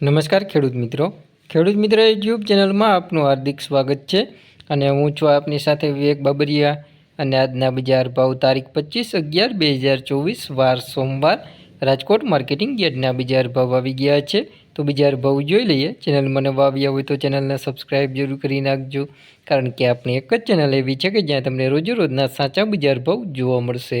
નમસ્કાર ખેડૂત મિત્રો. ખેડૂત મિત્ર યુટ્યુબ ચેનલમાં આપનું હાર્દિક સ્વાગત છે અને હું છું આપની સાથે વિવેક બાબરિયા અને આજના બજાર ભાવ તારીખ પચીસ અગિયાર બે હજાર ચોવીસ, વાર સોમવાર રાજકોટ માર્કેટિંગ યાર્ડના બજાર ભાવ આવી ગયા છે. તો બજાર ભાવ જોઈ લઈએ. ચેનલ મને આવ્યા હોય તો ચેનલને સબસ્ક્રાઈબ જરૂર કરી નાખજો. કારણ કે આપણી એક જ ચેનલ એવી છે કે જ્યાં તમને રોજે રોજના સાચા બજાર ભાવ જોવા મળશે.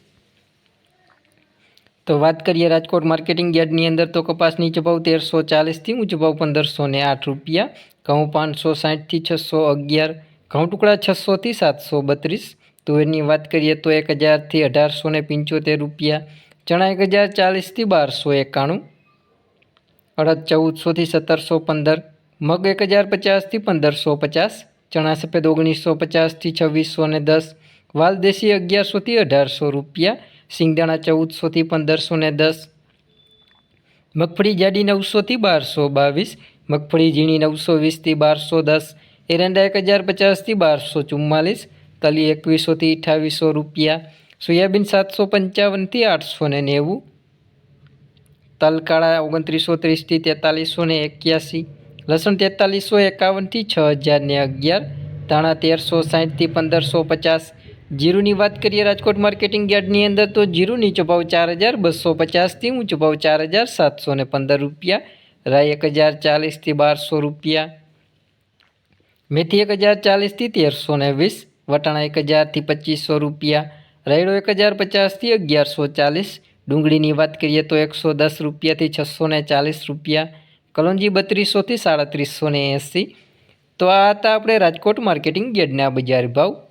તો વાત કરીએ રાજકોટ માર્કેટિંગ યાર્ડની અંદર તો કપાસની નીચે તેરસો ચાલીસથી ઊંચો ભાવ પંદરસો ને આઠ રૂપિયા. ઘઉં પાંચસો સાઠથી છસો અગિયાર, ઘઉં ટુકડા છસોથી સાતસો બત્રીસ. તુવેરની વાત કરીએ તો એક હજારથી અઢારસો ને પંચોતેર રૂપિયા, ચણા એક હજાર ચાલીસથી બારસો એકાણું, અડદ ચૌદસોથી સત્તરસો પંદર, મગ એક હજાર પચાસથી પંદરસો પચાસ, ચણા સફેદ ઓગણીસો પચાસથી છવ્વીસો ને દસ વાલદેશી અગિયારસોથી અઢારસો રૂપિયા સિંગદાણા ચૌદસોથી પંદરસો ને દસ, મગફળી જાડી નવસોથી બારસો બાવીસ, મગફળી ઝીણી નવસો વીસથી બારસો દસ, એરંડા એક હજાર પચાસથી બારસો ચુમ્માલીસ, તલી એકવીસોથી અઠાવીસો રૂપિયા, સોયાબીન સાતસો પંચાવનથી આઠસો ને નેવું, તલકાળા ઓગણત્રીસો ત્રીસથી તેતાલીસો ને એક્યાસી, લસણ તેતાલીસો એકાવનથી છ હજાર ને અગિયાર, ધાણા તેરસો સાહીઠથી પંદરસો પચાસ જીરુની વાત કરીએ રાજકોટ માર્કેટિંગ યાર્ડની અંદર, તો જીરું નીચો ભાવ ચાર હજાર બસો પચાસથી ઊંચો ભાવ ચાર હજાર, સાતસો ને પંદર રૂપિયા રાય એક હજાર ચાલીસથી બારસો રૂપિયા, મેથી એક હજાર ચાલીસથી તેરસો ને વીસ, વટાણા એક હજારથી પચીસો રૂપિયા, રાયડો એક હજાર પચાસથી અગિયારસો ચાલીસ, ડુંગળીની વાત કરીએ તો એકસો દસ રૂપિયાથી છસો ને ચાલીસ રૂપિયા, કલોંજી બત્રીસોથી સાડત્રીસો ને એંસી. તો આ હતા આપણે રાજકોટ માર્કેટિંગ યાર્ડના બજાર ભાવ.